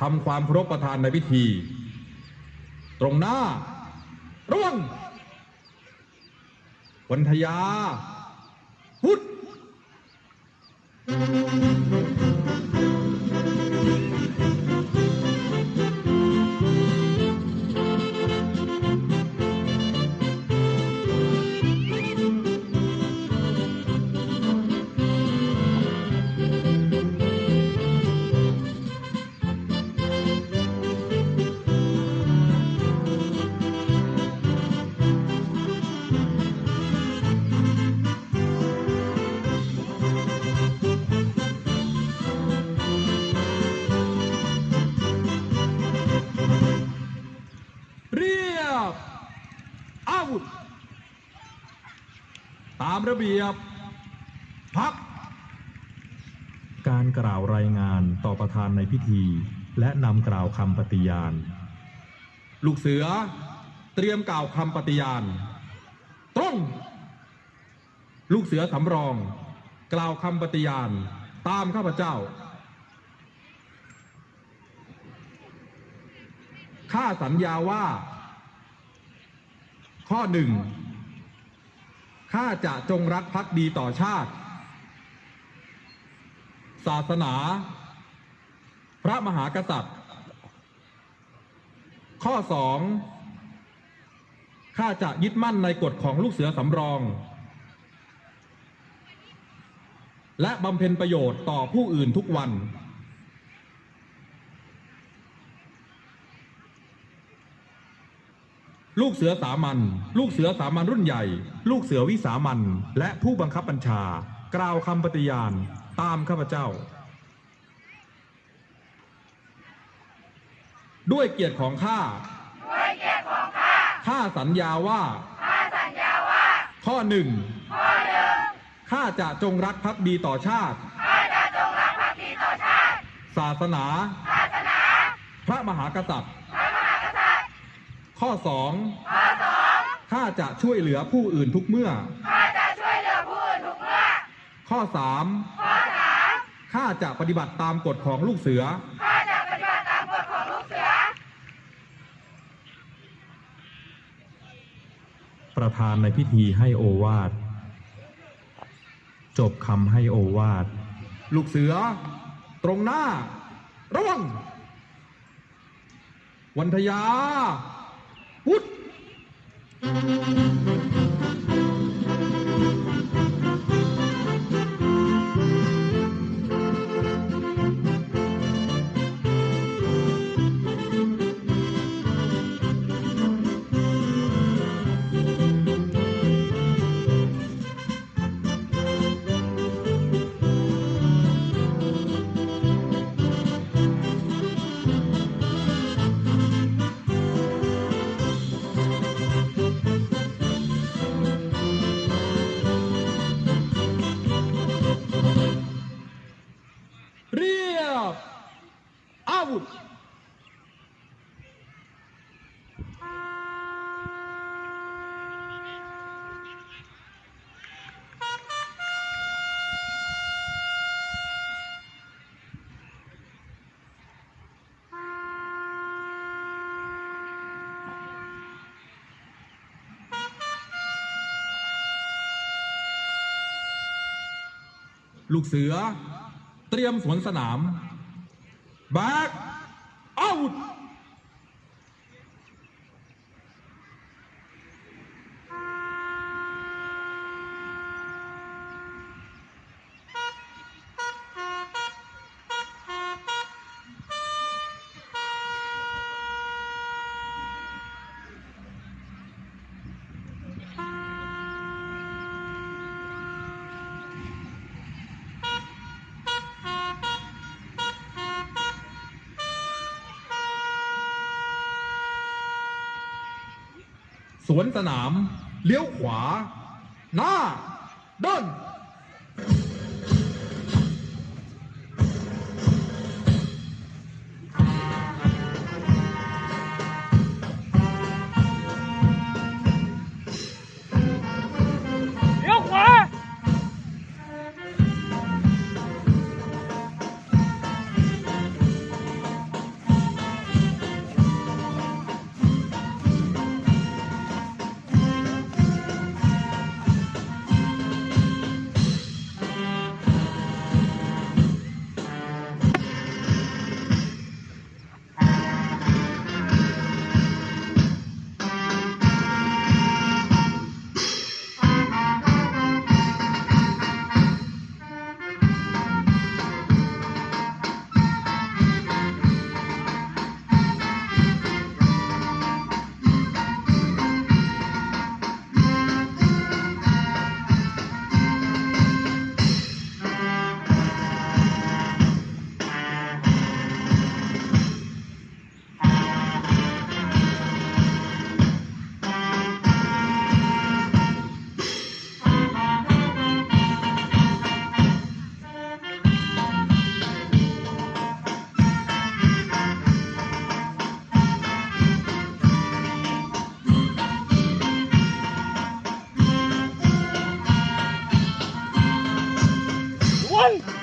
ทำความเคารพประธานในพิธี ตรงหน้า ร่วงวันทยาพุทธ ยบอาวุธตามระเบียบพัก การกล่าวรายงานต่อประธานในพิธี และนำกล่าวคำปฏิญาณ ลูกเสือเตรียมกล่าวคำปฏิญาณ ตรง ลูกเสือสำรอง กล่าวคำปฏิญาณ ตามข้าพเจ้า ข้าสัญญาว่า ข้อหนึ่งข้าจะจงรักภักดีต่อชาติ ศาสนา พระมหากษัตริย์ ข้อสองข้าจะยึดมั่นในกฎของลูกเสือสำรอง และบำเพ็ญประโยชน์ต่อผู้อื่นทุกวัน ลูกเสือสามัญลูกเสือสามัญรุ่นใหญ่ ลูกเสือวิสามัญและผู้บังคับบัญชา กล่าวคำปฏิญาณตามข้าพเจ้า ด้วยเกียรติของข้าด้วยเกียรติของข้าข้าสัญญาว่าข้าสัญญาว่า ข้อหนึ่งข้อหนึ่งข้าจะจงรักภักดีต่อชาติข้าจะจงรักภักดีต่อชาติ ศาสนา ศาสนา พระมหากษัตริย์ พระมหากษัตริย์ ข้อสองข้อสองข้าจะช่วยเหลือผู้อื่นทุกเมื่อ ข้าจะช่วยเหลือผู้อื่นทุกเมื่อ ข้อสามข้อสามข้าจะปฏิบัติตามกฎของลูกเสือ ข้าจะปฏิบัติตามกฎของลูกเสือ ประธานในพิธีให้โอวาท จบคำให้โอวาท ลูกเสือ ตรงหน้า ระวัง วันทยา พุ ลูกเสือ เตรียมสวนสนามแบ็กอาท์ธ สวนสนาม เลี้ยวขวา หน้า เดิน คน